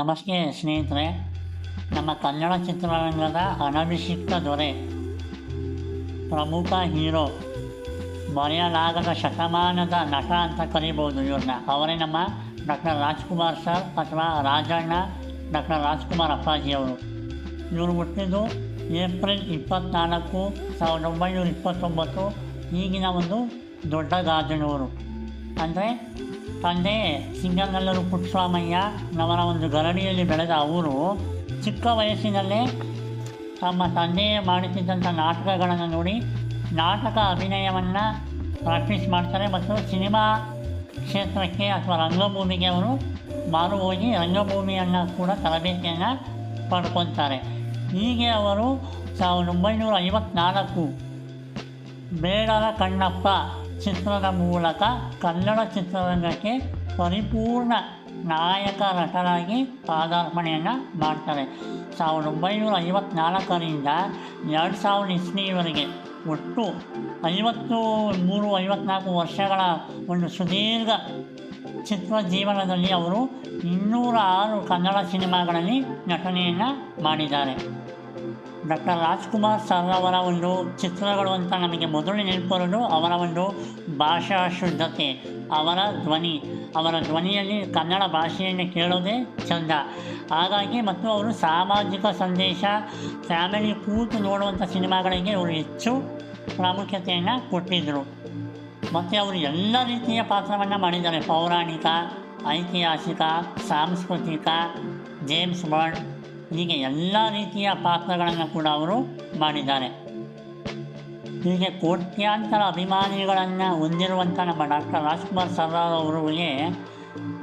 ನಮಸ್ತೆ ಸ್ನೇಹಿತರೆ, ನಮ್ಮ ಕನ್ನಡ ಚಿತ್ರರಂಗದ ಅನಭಿಷಿಕ್ತ ದೊರೆ, ಪ್ರಮುಖ ಹೀರೋ, ಮರೆಯಲಾಗದ ಶತಮಾನದ ನಟ ಅಂತ ಕರೀಬೋದು ಇವ್ರನ್ನ. ಅವರೇ ನಮ್ಮ ಡಾಕ್ಟರ್ ರಾಜ್ಕುಮಾರ್ ಸರ್ ಅಥವಾ ರಾಜಣ್ಣ, ಡಾಕ್ಟರ್ ರಾಜ್ಕುಮಾರ್ ಅಪ್ಪಾಜಿಯವರು ಇವರು ಹುಟ್ಟಿದ್ದು ಏಪ್ರಿಲ್ ಇಪ್ಪತ್ತ್ನಾಲ್ಕು ಸಾವಿರದ ಒಂಬೈನೂರ ಇಪ್ಪತ್ತೊಂಬತ್ತು, ಈಗಿನ ಒಂದು ದೊಡ್ಡ ಗಾಜನವರು ಅಂದರೆ ತಂದೆ ಸಿಂಗನಲ್ಲರು ಪುಟ್ಟಸ್ವಾಮಯ್ಯ ನವರ ಒಂದು ಗರಡಿಯಲ್ಲಿ ಬೆಳೆದ ಅವರು, ಚಿಕ್ಕ ವಯಸ್ಸಿನಲ್ಲೇ ತಮ್ಮ ತಂದೆಯೇ ಮಾಡುತ್ತಿದ್ದಂಥ ನಾಟಕಗಳನ್ನು ನೋಡಿ ನಾಟಕ ಅಭಿನಯವನ್ನು ಪ್ರಾಕ್ಟೀಸ್ ಮಾಡ್ತಾರೆ ಮತ್ತು ಸಿನಿಮಾ ಕ್ಷೇತ್ರಕ್ಕೆ ಅಥವಾ ರಂಗಭೂಮಿಗೆ ಅವರು ಮಾರು ಹೋಗಿ ರಂಗಭೂಮಿಯನ್ನು ಕೂಡ ತರಬೇತಿಯನ್ನು ಪಡ್ಕೊತಾರೆ. ಹೀಗೆ ಅವರು ಸಾವಿರದ ಒಂಬೈನೂರ ಐವತ್ನಾಲ್ಕು ಬೇಡರ ಕಣ್ಣಪ್ಪ ಚಿತ್ರದ ಮೂಲಕ ಕನ್ನಡ ಚಿತ್ರರಂಗಕ್ಕೆ ಪರಿಪೂರ್ಣ ನಾಯಕ ನಟರಾಗಿ ಪಾದಾರ್ಪಣೆಯನ್ನು ಮಾಡ್ತಾರೆ. ಸಾವಿರದ ಒಂಬೈನೂರ ಐವತ್ತ್ನಾಲ್ಕರಿಂದ ಎರಡು ಸಾವಿರದ ಇಸ್ವಿಯವರೆಗೆ ಒಟ್ಟು ಐವತ್ತು, ಮೂರು, ಐವತ್ನಾಲ್ಕು ವರ್ಷಗಳ ಒಂದು ಸುದೀರ್ಘ ಚಿತ್ರ ಜೀವನದಲ್ಲಿ ಅವರು ಇನ್ನೂರ ಆರು ಕನ್ನಡ ಸಿನಿಮಾಗಳಲ್ಲಿ ನಟನೆಯನ್ನು ಮಾಡಿದ್ದಾರೆ. ಡಾಕ್ಟರ್ ರಾಜ್ಕುಮಾರ್ ಸರ್ ಅವರ ಒಂದು ಚಿತ್ರಗಳು ಅಂತ ನಮಗೆ ಮೊದಲು ನೆನಪು ಬರೋದು ಅವರ ಒಂದು ಭಾಷಾ ಶುದ್ಧತೆ, ಅವರ ಧ್ವನಿ, ಅವರ ಧ್ವನಿಯಲ್ಲಿ ಕನ್ನಡ ಭಾಷೆಯನ್ನು ಕೇಳೋದೇ ಚಂದ. ಹಾಗಾಗಿ ಮತ್ತು ಅವರು ಸಾಮಾಜಿಕ ಸಂದೇಶ, ಫ್ಯಾಮಿಲಿ ಕೂತು ನೋಡುವಂಥ ಸಿನಿಮಾಗಳಿಗೆ ಅವರು ಹೆಚ್ಚು ಪ್ರಾಮುಖ್ಯತೆಯನ್ನು ಕೊಟ್ಟಿದ್ದರು ಮತ್ತು ಅವರು ಎಲ್ಲ ರೀತಿಯ ಪಾತ್ರವನ್ನು ಮಾಡಿದ್ದಾರೆ. ಪೌರಾಣಿಕ, ಐತಿಹಾಸಿಕ, ಸಾಂಸ್ಕೃತಿಕ, ಜೇಮ್ಸ್ ಬಾಂಡ್ ಹೀಗೆ ಎಲ್ಲ ರೀತಿಯ ಪಾತ್ರಗಳನ್ನು ಕೂಡ ಅವರು ಮಾಡಿದ್ದಾರೆ. ಹೀಗೆ ಕೋಟ್ಯಾಂತರ ಅಭಿಮಾನಿಗಳನ್ನು ಹೊಂದಿರುವಂಥ ನಮ್ಮ ಡಾಕ್ಟರ್ ರಾಜ್ಕುಮಾರ್ ಸರ್ ಅವರಿಗೆ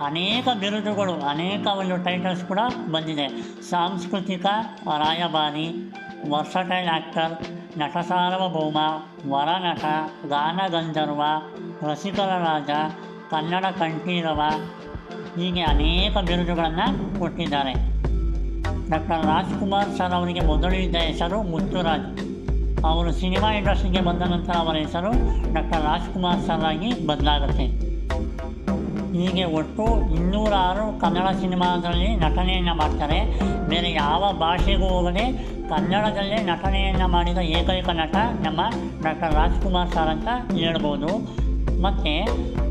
ಅನೇಕ ಬಿರುದುಗಳು, ಅನೇಕ ಒಂದು ಟೈಟಲ್ಸ್ ಕೂಡ ಬಂದಿದೆ. ಸಾಂಸ್ಕೃತಿಕ, ರಾಯಭಾರಿ ವರ್ಸಟೈಲ್ ಆ್ಯಕ್ಟರ್ ನಟ ಸಾರ್ವಭೌಮ, ವರನಟ ಗಾನಗಂಧರ್ವ ರಸಿಕರ ರಾಜ, ಕನ್ನಡ ಕಂಠೀರವ ಹೀಗೆ ಅನೇಕ ಬಿರುದುಗಳನ್ನು ಕೊಟ್ಟಿದ್ದಾರೆ. ಡಾಕ್ಟರ್ ರಾಜ್ಕುಮಾರ್ ಸರ್ ಅವರಿಗೆ ಮೊದಲು ಇದ್ದ ಹೆಸರು ಮುತ್ತುರಾಜ್. ಅವರು ಸಿನಿಮಾ ಇಂಡಸ್ಟ್ರಿಗೆ ಬಂದ ನಂತರ ಅವರ ಹೆಸರು ಡಾಕ್ಟರ್ ರಾಜ್ಕುಮಾರ್ ಸರ್ ಆಗಿ ಬದಲಾಗುತ್ತೆ. ಹೀಗೆ ಒಟ್ಟು ಇನ್ನೂರಾರು ಕನ್ನಡ ಸಿನಿಮಾದಲ್ಲಿ ನಟನೆಯನ್ನು ಮಾಡ್ತಾರೆ. ಬೇರೆ ಯಾವ ಭಾಷೆಗೂ ಹೋಗದೆ ಕನ್ನಡದಲ್ಲೇ ನಟನೆಯನ್ನು ಮಾಡಿದ ಏಕೈಕ ನಟ ನಮ್ಮ ಡಾಕ್ಟರ್ ರಾಜ್ಕುಮಾರ್ ಸರ್ ಅಂತ ಹೇಳ್ಬೋದು. ಮತ್ತು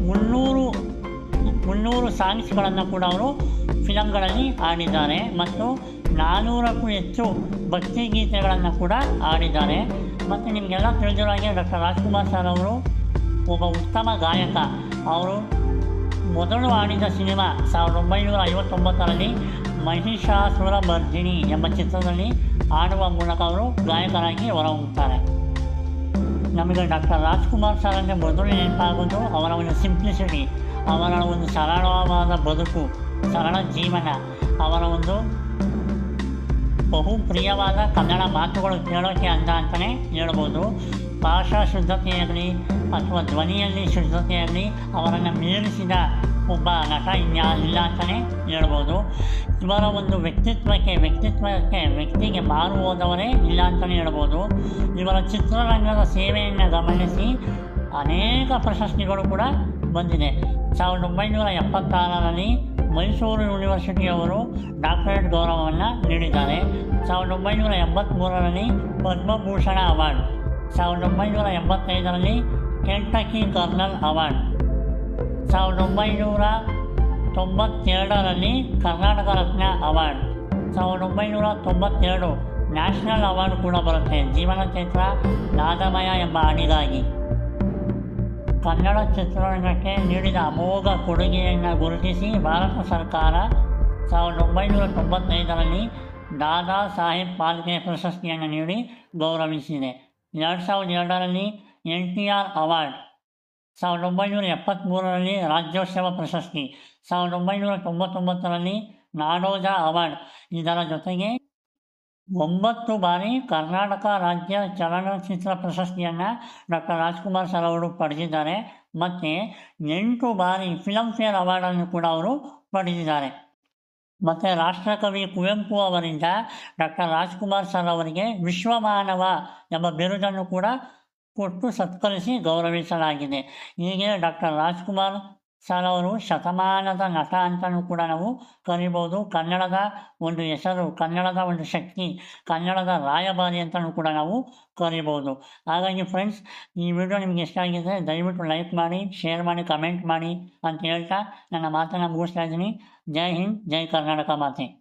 ಮುನ್ನೂರು ಮುನ್ನೂರು ಸಾಂಗ್ಸ್ಗಳನ್ನು ಕೂಡ ಅವರು ಫಿಲಮ್ಗಳಲ್ಲಿ ಆಡಿದ್ದಾರೆ ಮತ್ತು ನಾನ್ನೂರಕ್ಕೂ ಹೆಚ್ಚು ಭಕ್ತಿ ಗೀತೆಗಳನ್ನು ಕೂಡ ಹಾಡಿದ್ದಾರೆ. ಮತ್ತು ನಿಮಗೆಲ್ಲ ತಿಳಿದಿರೋ ಹಾಗೆ ಡಾಕ್ಟರ್ ರಾಜ್ಕುಮಾರ್ ಸರ್ ಅವರು ಒಬ್ಬ ಉತ್ತಮ ಗಾಯಕ. ಅವರು ಮೊದಲು ಆಡಿದ ಸಿನಿಮಾ ಸಾವಿರದ ಒಂಬೈನೂರ ಐವತ್ತೊಂಬತ್ತರಲ್ಲಿ ಮಹಿಷಾಸುರ ಮರ್ದಿನಿ ಎಂಬ ಚಿತ್ರದಲ್ಲಿ ಆಡುವ ಮೂಲಕ ಅವರು ಗಾಯಕರಾಗಿ ಹೊರಹೊಮ್ಮುತ್ತಾರೆ. ನಮಗೆ ಡಾಕ್ಟರ್ ರಾಜ್ಕುಮಾರ್ ಸರ್ ಅಂದರೆ ಮೊದಲು ನೆನಪಾಗೋದು ಅವರ ಒಂದು ಸಿಂಪ್ಲಿಸಿಟಿ, ಅವರ ಒಂದು ಸರಳವಾದ ಬದುಕು, ಸರಳ ಜೀವನ, ಅವರ ಒಂದು ಬಹು ಪ್ರಿಯವಾದ ಕನ್ನಡ ಮಾತುಗಳು ಕೇಳೋಕೆ ಅಂದ ಅಂತಲೇ ಹೇಳ್ಬೋದು. ಭಾಷಾ ಶುದ್ಧತೆಯಾಗಲಿ ಅಥವಾ ಧ್ವನಿಯಲ್ಲಿ ಶುದ್ಧತೆಯಾಗಲಿ ಅವರನ್ನು ಮೀರಿಸಿದ ಒಬ್ಬ ನಟ ಇನ್ಯಾ ಇಲ್ಲ ಅಂತಲೇ ಹೇಳ್ಬೋದು. ಇವರ ಒಂದು ವ್ಯಕ್ತಿತ್ವಕ್ಕೆ ವ್ಯಕ್ತಿತ್ವಕ್ಕೆ, ವ್ಯಕ್ತಿಗೆ ಮಾರು ಹೋದವರೇ ಇಲ್ಲ ಅಂತಲೇ ಹೇಳ್ಬೋದು. ಇವರ ಚಿತ್ರರಂಗದ ಸೇವೆಯನ್ನು ಗಮನಿಸಿ ಅನೇಕ ಪ್ರಶಸ್ತಿಗಳು ಕೂಡ ಬಂದಿದೆ. ಸಾವಿರದ ಒಂಬೈನೂರ ಎಪ್ಪತ್ತಾರರಲ್ಲಿ ಮೈಸೂರು ಯೂನಿವರ್ಸಿಟಿಯವರು ಡಾಕ್ಟರೇಟ್ ಗೌರವವನ್ನು ನೀಡಿದ್ದಾರೆ. ಸಾವಿರದ ಒಂಬೈನೂರ ಎಂಬತ್ತ್ಮೂರರಲ್ಲಿ ಪದ್ಮಭೂಷಣ ಅವಾರ್ಡ್. ಸಾವಿರದ ಒಂಬೈನೂರ ಎಂಬತ್ತೈದರಲ್ಲಿ ಕೆಂಟಕಿ ಕರ್ನಲ್ ಅವಾರ್ಡ್. ಸಾವಿರದ ಒಂಬೈನೂರ ತೊಂಬತ್ತೆರಡರಲ್ಲಿ ಕರ್ನಾಟಕ ರತ್ನ ಅವಾರ್ಡ್. ಸಾವಿರದ ಒಂಬೈನೂರ ತೊಂಬತ್ತೆರಡು ನ್ಯಾಷನಲ್ ಅವಾರ್ಡ್ ಕೂಡ ಬರುತ್ತೆ. ಜೀವನ ಚೈತ್ರ ನಾದಮಯ ಎಂಬ ಹಾಡಿಗಾಗಿ ಕನ್ನಡ ಚಿತ್ರರಂಗಕ್ಕೆ ನೀಡಿದ ಅಮೋಘ ಕೊಡುಗೆಯನ್ನು ಗುರುತಿಸಿ ಭಾರತ ಸರ್ಕಾರ ಸಾವಿರದ ಒಂಬೈನೂರ ತೊಂಬತ್ತೈದರಲ್ಲಿ ದಾದಾ ಸಾಹೇಬ್ ಪಾಲ್ಕೆ ಪ್ರಶಸ್ತಿಯನ್ನು ನೀಡಿ ಗೌರವಿಸಿದೆ. ಎರಡು ಸಾವಿರದ ಎರಡರಲ್ಲಿ ಎನ್ ಟಿ ಆರ್ ಅವಾರ್ಡ್, ಸಾವಿರದ ಒಂಬೈನೂರ ಎಪ್ಪತ್ತ್ಮೂರರಲ್ಲಿ ರಾಜ್ಯೋತ್ಸವ ಪ್ರಶಸ್ತಿ, ಸಾವಿರದ ಒಂಬೈನೂರ ತೊಂಬತ್ತೊಂಬತ್ತರಲ್ಲಿ ನಾಡೋಜ ಅವಾರ್ಡ್. ಇದರ ಜೊತೆಗೆ ಒಂಬತ್ತು ಬಾರಿ ಕರ್ನಾಟಕ ರಾಜ್ಯ ಚಲನಚಿತ್ರ ಪ್ರಶಸ್ತಿಯನ್ನು ಡಾಕ್ಟರ್ ರಾಜ್ಕುಮಾರ್ ಸರ್ ಅವರು ಪಡೆದಿದ್ದಾರೆ. ಮತ್ತು ಎಂಟು ಬಾರಿ ಫಿಲಮ್ಫೇರ್ ಅವಾರ್ಡನ್ನು ಕೂಡ ಅವರು ಪಡೆದಿದ್ದಾರೆ. ಮತ್ತು ರಾಷ್ಟ್ರಕವಿ ಕುವೆಂಪು ಅವರಿಂದ ಡಾಕ್ಟರ್ ರಾಜ್ಕುಮಾರ್ ಸರ್ ಅವರಿಗೆ ವಿಶ್ವಮಾನವ ಎಂಬ ಬಿರುದನ್ನು ಕೂಡ ಕೊಟ್ಟು ಸತ್ಕರಿಸಿ ಗೌರವಿಸಲಾಗಿದೆ. ಹೀಗೆ ಡಾಕ್ಟರ್ ರಾಜ್ಕುಮಾರ್ ಸರ್ ಶತಮಾನದ ನಟ ಅಂತಲೂ ಕೂಡ ನಾವು ಕರಿಬೋದು ಕನ್ನಡದ ಒಂದು ಹೆಸರು, ಕನ್ನಡದ ಒಂದು ಶಕ್ತಿ, ಕನ್ನಡದ ರಾಯಭಾರಿ ಅಂತಲೂ ಕೂಡ ನಾವು ಕರಿಬೋದು ಹಾಗಾಗಿ ಫ್ರೆಂಡ್ಸ್ ಈ ವಿಡಿಯೋ ನಿಮ್ಗೆ ಇಷ್ಟ ಆಗಿದೆ ದಯವಿಟ್ಟು ಲೈಕ್ ಮಾಡಿ ಶೇರ್ ಮಾಡಿ ಕಮೆಂಟ್ ಮಾಡಿ ಅಂತ ಹೇಳ್ತಾ ನನ್ನ ಮಾತನ್ನು ಮುಗಿಸ್ತಾ ಇದ್ದೀನಿ. ಜೈ ಹಿಂದ್, ಜೈ ಕರ್ನಾಟಕ ಮಾತೆ.